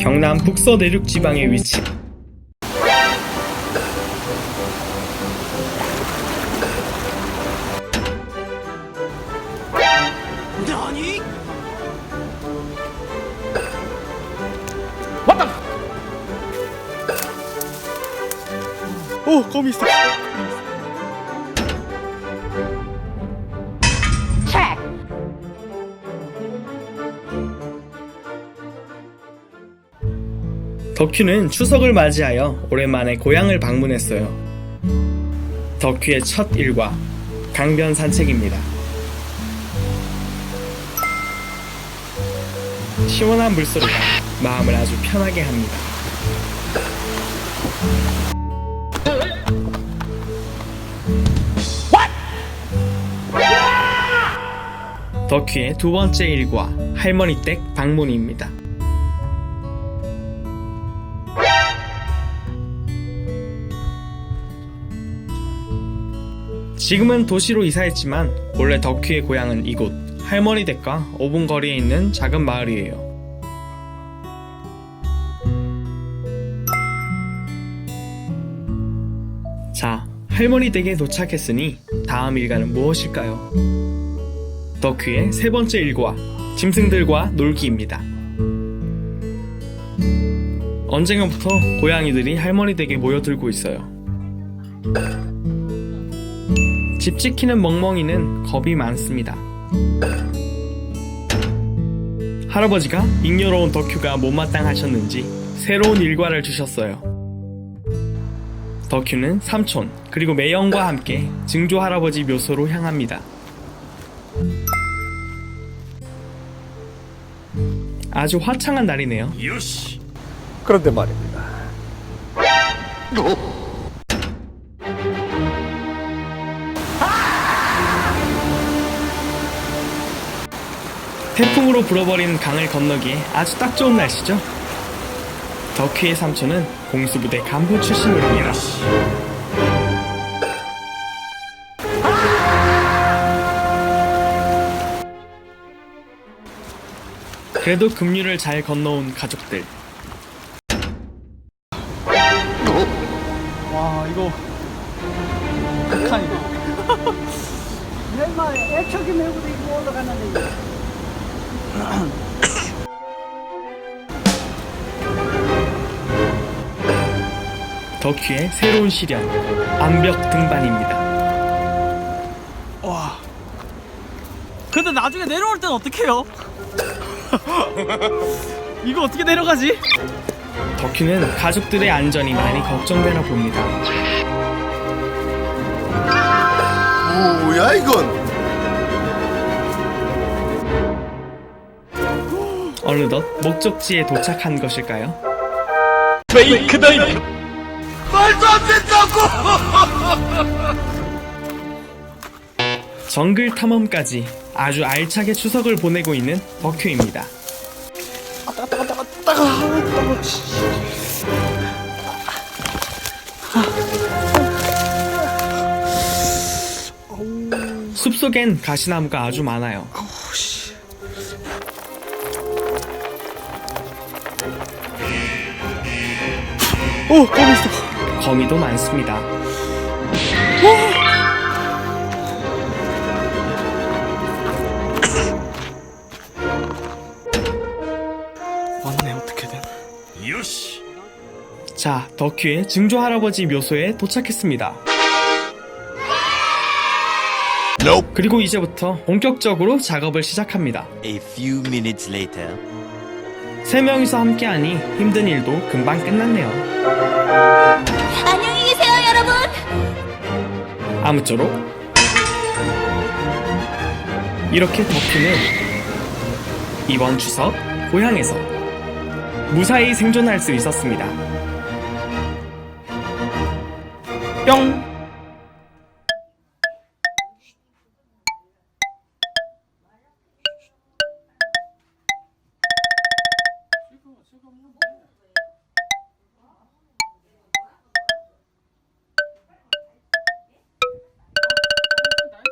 경남 북서 내륙 지방에 위치. 오 거미 있어 덕큐는 추석을 맞이하여 오랜만에 고향을 방문했어요. 덕큐의 첫 일과 강변 산책입니다. 시원한 물소리가 마음을 아주 편하게 합니다. 덕큐의 두 번째 일과 할머니 댁 방문입니다. 지금은 도시로 이사했지만 원래 덕큐의 고향은 이곳 할머니 댁과 5분 거리에 있는 작은 마을이에요. 자, 할머니 댁에 도착했으니 다음 일과는 무엇일까요? 덕큐의 세 번째 일과 짐승들과 놀기입니다. 언젠가부터 고양이들이 할머니 댁에 모여들고 있어요. 집 지키는 멍멍이는 겁이 많습니다. 할아버지가 잉여로운 덕큐가 못마땅하셨는지 새로운 일과를 주셨어요. 덕큐는 삼촌 그리고 매형과 함께 증조 할아버지 묘소로 향합니다. 아주 화창한 날이네요. 그런데 말입니다 태풍으로 불어버린 강을 건너기에 아주 딱 좋은 날씨죠. 덕휘의 삼촌은 공수부대 간부 출신입니다. 그래도 급류를 잘 건너온 가족들. 와 이거 극한이네 얼마 애초기 메고도 이거 올라가는데 덕휘의 새로운 시련, 암벽 등반입니다. 와 근데 나중에 내려올 땐 어떡해요? 이거 어떻게 내려가지? 덕휘는 가족들의 안전이 많이 걱정되나 봅니다. 뭐야 이건? 어느덧 목적지에 도착한 것일까요? 말도 안 된다고! 정글 탐험까지 아주 알차게 추석을 보내고 있는 덕큐입니다. 숲속엔 가시나무가 아주 많아요. 오 거미 있어 거미도 많습니다. 왔네 어떻게든 자, 덕큐의 증조 할아버지 묘소에 도착했습니다. 그리고 이제부터 본격적으로 작업을 시작합니다. A few minutes later. 세 명이서 함께하니 힘든 일도 금방 끝났네요. 안녕히 계세요, 여러분. 아무쪼록 이렇게 덕큐는 이번 추석 고향에서 무사히 생존할 수 있었습니다. 뿅! Chegou a minha bolinha.